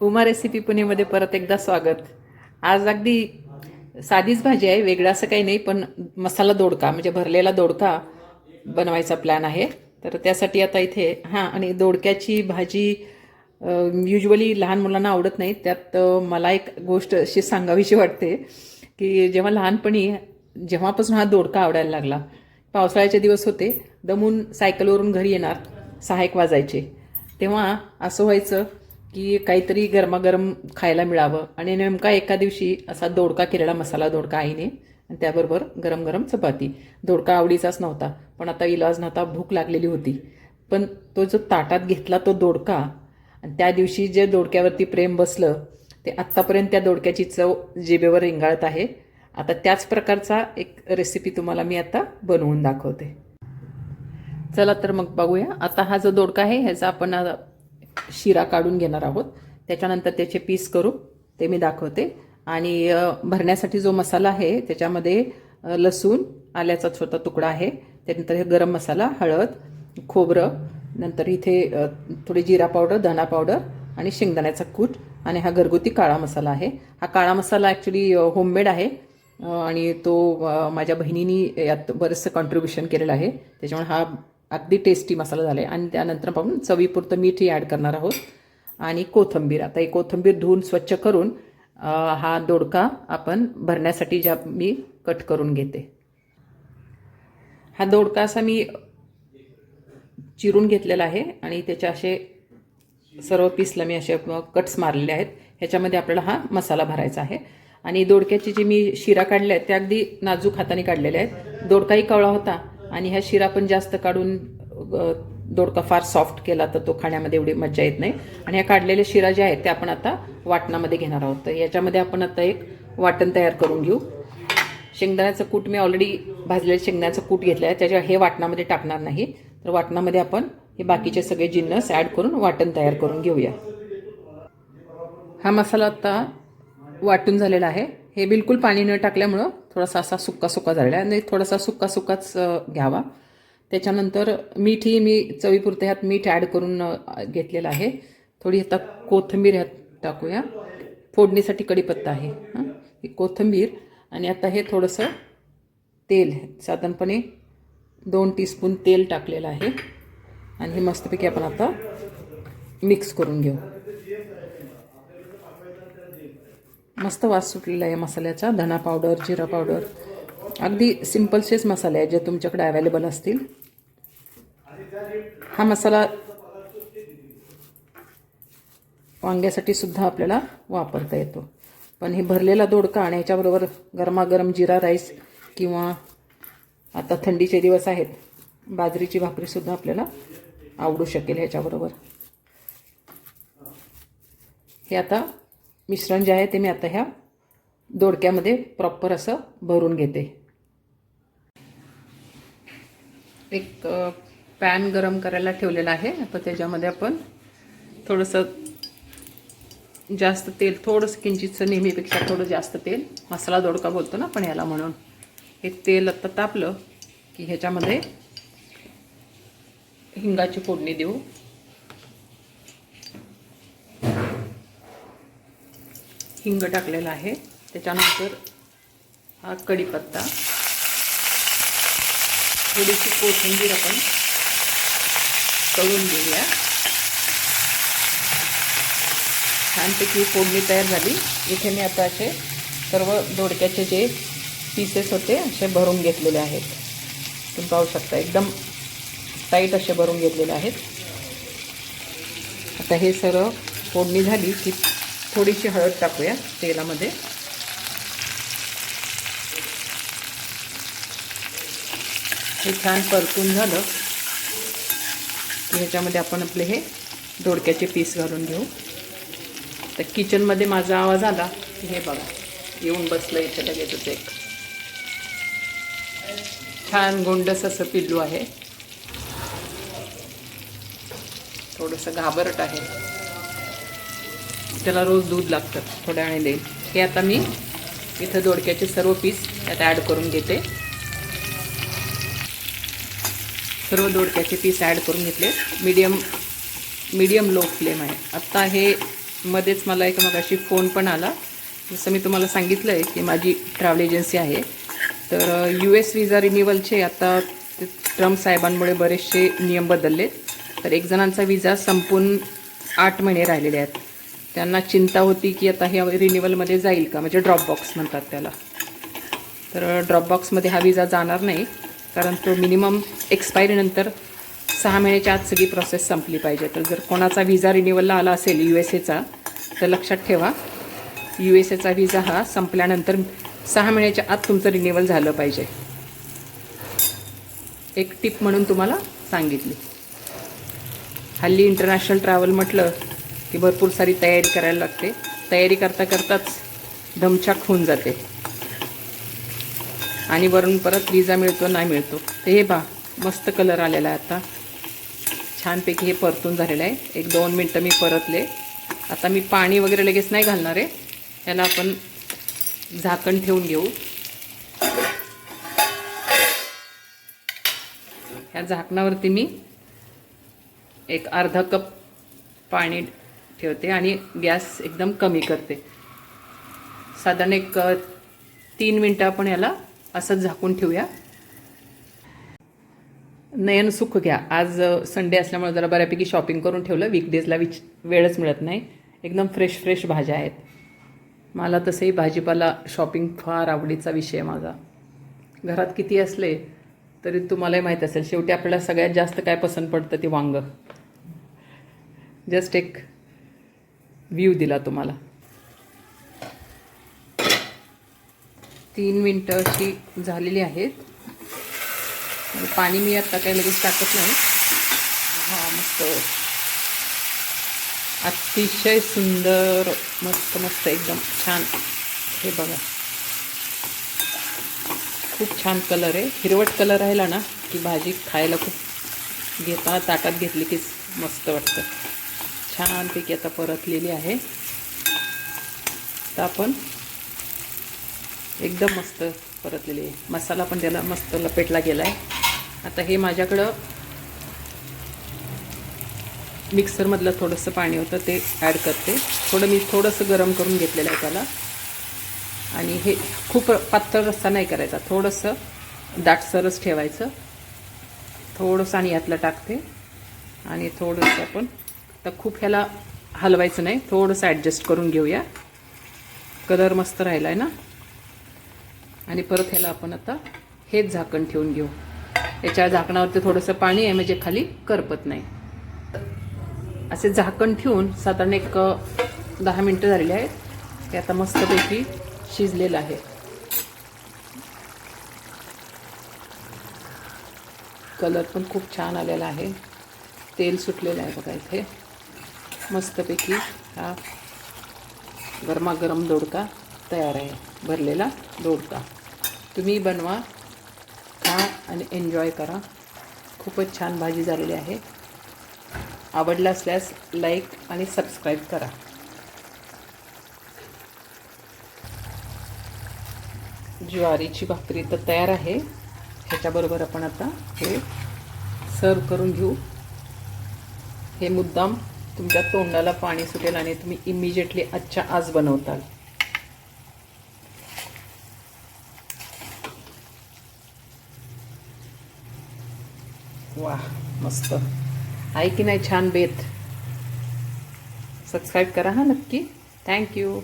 Uma recipe पुणेमध्ये परत एकदा स्वागत. आज अगदी साधीच भाजी आहे वेगळं असं काही नाही पण मसाला दोडका म्हणजे भरलेला दोडका बनवायचा प्लॅन आहे. तर त्यासाठी आता इथे हां आणि दोडक्याची भाजी युजली लहान मुलांना आवडत नाही. त्यात मला एक गोष्ट अशी सांगावीशी वाटते की जेव्हा लहानपणी जेव्हापासून हा दोडका आवडायला लागला पावसाळ्याचे दिवस होते दमून सायकलवरून घरी येणार सहा एक वाजायचे. तेव्हा असं व्हायचं की काहीतरी गरमागरम खायला मिळावं. आणि नेमका एका दिवशी असा दोडका केलेला मसाला दोडका आईने आणि त्याबरोबर गरम गरम चपाती. दोडका आवडीचाच नव्हता पण आता इलाज नव्हता भूक लागलेली होती. पण तो जो ताटात घेतला तो दोडका आणि त्या दिवशी जे दोडक्यावरती प्रेम बसलं ते आत्तापर्यंत त्या दोडक्याची चव जिबेवर रिंगाळत आहे. आता त्याच प्रकारचा एक रेसिपी तुम्हाला मी आता बनवून दाखवते. चला तर मग बघूया. आता हा जो दोडका आहे ह्याचा आपण शिरा काढून घेणार आहोत. त्याच्यानंतर त्याचे पीस करू. ते मी दाखवते. आणि भरण्यासाठी जो मसाला आहे त्याच्यामध्ये लसूण आल्याचा छोटा तुकडा आहे. त्यानंतर हे गरम मसाला हळद खोबरं नंतर इथे थोडी जिरा पावडर धना पावडर आणि शेंगदाण्याचा कूट आणि हा घरगुती काळा मसाला आहे. हा काळा मसाला ॲक्च्युली होममेड आहे. आणि तो माझ्या बहिणीनी यात बरंचसं कॉन्ट्रीब्युशन केलेलं आहे. त्याच्यामुळे हा अगदी टेस्टी मसाला झाला आहे आणि त्यानंतर आपण चवीपुरतं मीठही ॲड करणार आहोत. आणि कोथंबीर. आता ही कोथंबीर धुवून स्वच्छ करून हा दोडका आपण भरण्यासाठी ज्या मी कट करून घेते. हा दोडका असा मी चिरून घेतलेला आहे. आणि त्याचे असे सर्व पीसला मी असे कट्स मारलेले आहेत. ह्याच्यामध्ये आपल्याला हा मसाला भरायचा आहे. आणि दोडक्याची जी मी शिरा काढल्या आहेत त्या अगदी नाजूक हाताने काढलेल्या आहेत. दोडकाही कवळा होता. आणि ह्या शिरा पण जास्त काढून दोडका फार सॉफ्ट केला तर तो खाण्यामध्ये एवढी मजा येत नाही. आणि ह्या काढलेल्या शिरा ज्या आहेत त्या आपण आता वाटणामध्ये घेणार आहोत. तर याच्यामध्ये आपण आता एक वाटण तयार करून घेऊ. शेंगदाण्याचं कूट मी ऑलरेडी भाजलेलं शेंगदाण्याचं कूट घेतलं आहे त्याच्या हे वाटणामध्ये टाकणार नाही. तर वाटणामध्ये आपण हे बाकीचे सगळे जिन्नस ॲड करून वाटण तयार करून घेऊया. हा मसाला आता वाटून झालेला आहे. हे बिलकुल पाणी न टाकल्यामुळं थोडासा असा सुक्का सुक्का झालेला आहे. आणि थोडासा सुक्का सुक्काच घ्यावा. त्याच्यानंतर मीठही मी चवीपुरते ह्यात मीठ ॲड करून घेतलेलं आहे. थोडी आता कोथिंबीर ह्यात टाकूया. फोडणीसाठी कढीपत्ता आहे हां कोथिंबीर आणि आता हे थोडंसं तेल. साधारणपणे दोन टीस्पून तेल टाकलेलं आहे. आणि हे मस्तपैकी आपण आता मिक्स करून घेऊ. मस्त वास सुटलेला आहे मसाल्याचा. धना पावडर जिरा पावडर अगदी सिम्पलचेच मसाले आहेत जे तुमच्याकडे अवेलेबल असतील. हा मसाला वांग्यासाठी सुद्धा आपल्याला वापरता येतो. पण हे भरलेला दोडका आणि याच्याबरोबर गरमागरम जिरा राईस किंवा आता थंडीचे दिवस आहेत बाजरीची भाकरीसुद्धा आपल्याला आवडू शकेल ह्याच्याबरोबर. हे आता मिश्रण जे आहे ते मी आता ह्या दोडक्यामध्ये प्रॉपर असं भरून घेते. एक पॅन गरम करायला ठेवलेला आहे. आता त्याच्यामध्ये आपण थोडंसं जास्त तेल थोडंसं किंचितचं नेहमीपेक्षा थोडं जास्त तेल मसाला दोडका बोलतो ना आपण याला म्हणून. हे तेल आत्ता तापलं की ह्याच्यामध्ये हिंगाची फोडणी देऊ. हिंग टाकलेला आहे. त्याच्यानंतर हा कढीपत्ता. थोडीशी कोथिंबीर आपण तळून घेऊया. छानपैकी फोडणी तयार झाली. इथे मी आता असे सर्व दोडक्याचे जे पीसेस होते असे भरून घेतलेले आहेत. तुम्ही पाहू शकता एकदम टाईट असे भरून घेतलेले आहेत. आता हे सर्व फोडणी झाली की थोडीशी हळद टाकूया तेलामध्ये. हे छान परतून झालं की ह्याच्यामध्ये आपण आपले हे दोडक्याचे पीस घालून घेऊ. तर किचनमध्ये माझा आवाज आला की हे बघा येऊन बसलं इथे लगेचच एक. छान गोंडस असं पिल्लू आहे. थोडंसं घाबरट आहे. त्याला रोज दूध लागतं थोड्या वेळाने देईल. हे आता मी इथं दोडक्याचे सर्व पीस त्यात ॲड करून घेते. सर्व दोडक्याचे पीस ॲड करून घेतले. मीडियम मीडियम लो फ्लेम आहे. आत्ता हे मध्येच मला एक मग अशी फोन पण आला. जसं मी तुम्हाला सांगितलं आहे की माझी ट्रॅव्हल एजन्सी आहे. तर यू एस विजा रिन्युअलचे आता ट्रम्प साहेबांमुळे बरेचसे नियम बदललेत. तर एक जणांचा विजा संपून आठ महिने राहिलेले आहेत. त्यांना चिंता होती की आता हे रिन्युअलमध्ये जाईल का? म्हणजे ड्रॉप बॉक्स म्हणतात त्याला. तर ड्रॉप बॉक्समध्ये हा विजा जाणार नाही कारण तो मिनिमम एक्सपायरीनंतर सहा महिन्याच्या आत सगळी प्रोसेस संपली पाहिजे. तर जर कोणाचा विजा रिन्युअलला आला असेल यू एस एचा तर लक्षात ठेवा यू एस एचा विजा हा संपल्यानंतर सहा महिन्याच्या आत तुमचं रिन्युअल झालं पाहिजे. एक टिप म्हणून तुम्हाला सांगितली. हल्ली इंटरनॅशनल ट्रॅव्हल म्हटलं की भरपूर सारी तयारी करायला लागते. तयारी करता करताच धमछाक होऊन जाते. आणि वरून परत विजा मिळतो नाही मिळतो. तर हे बा मस्त कलर आलेला आहे आता. छानपैकी हे परतून झालेलं आहे. एक दोन मिनटं मी परतले. आता मी पाणी वगैरे लगेच नाही घालणार आहे. त्याला आपण झाकण ठेवून घेऊ. ह्या झाकणावरती मी एक अर्धा कप पाणी ठेवते आणि गॅस एकदम कमी करते. साधारण एक तीन मिनटं आपण याला असंच झाकून ठेवूया. नयन सुख घ्या. आज संडे असल्यामुळे जरा बऱ्यापैकी शॉपिंग करून ठेवलं. वीकडेजला विच वेळच मिळत नाही. एकदम फ्रेश फ्रेश भाज्या आहेत. मला तसंही भाजीपाला शॉपिंग फार आवडीचा विषय माझा. घरात किती असले तरी तुम्हालाही माहीत असेल शेवटी आपल्याला सगळ्यात जास्त काय पसंत पडतं ते वांगं. जस्ट एक व्ह्यू दिला तुम्हाला. तीन मिनटं अशी झालेली आहेत. पाणी मी आत्ता काही लगेच टाकत नाही. हा मस्त. अतिशय सुंदर मस्त मस्त एकदम छान. हे बघा. खूप छान कलर आहे. हिरवट कलर राहिला ना की भाजी खायला खूप घेता ताटात घेतली की मस्त वाटतं. छानपैकी आता परतलेली आहे. तर आपण एकदम मस्त परतलेली आहे. मसाला पण त्याला मस्त लपेटला गेला आहे आता हे माझ्याकडं मिक्सरमधलं थोडंसं पाणी होतं ते ॲड करते. थोडं मी थोडंसं गरम करून घेतलेलं आहे त्याला. आणि हे खूप पातळ रस्सा नाही करायचा थोडंसं दाटसरच ठेवायचं. थोडंसं आणि यातलं टाकते. आणि थोडंसं आपण तर खूप ह्याला हलवायचं नाही थोडंसं ॲडजस्ट करून घेऊया. कलर मस्त राहिला आहे ना? आणि परत ह्याला आपण आता हेच झाकण ठेवून घेऊ. याच्या झाकणावरती थोडंसं पाणी आहे म्हणजे खाली करपत नाही. असे झाकण ठेवून साधारण एक दहा मिनटं झालेली आहेत. ते आता मस्तपैकी शिजलेलं आहे. कलर पण खूप छान आलेला आहे. तेल सुटलेलं आहे बघा इथे. मस्तपैकी हा गरमागरम दोडका तयार आहे. भरलेला दोडका. तुम्ही बनवा खा आणि एन्जॉय करा. खूपच छान भाजी झालेली आहे. आवडला असल्यास लाईक आणि सबस्क्राईब करा. ज्वारीची भाकरी तर तयार आहे. ह्याच्याबरोबर आपण आता हे सर्व करून घेऊ. हे मुद्दाम तुमच्या तोंडाला पाणी सुटेल आणि तुम्ही इमिजिएटली आजच्या आज बनवताल. वा मस्त. आहे की नाही छान बेत. सबस्क्राईब करा हा नक्की. थँक्यू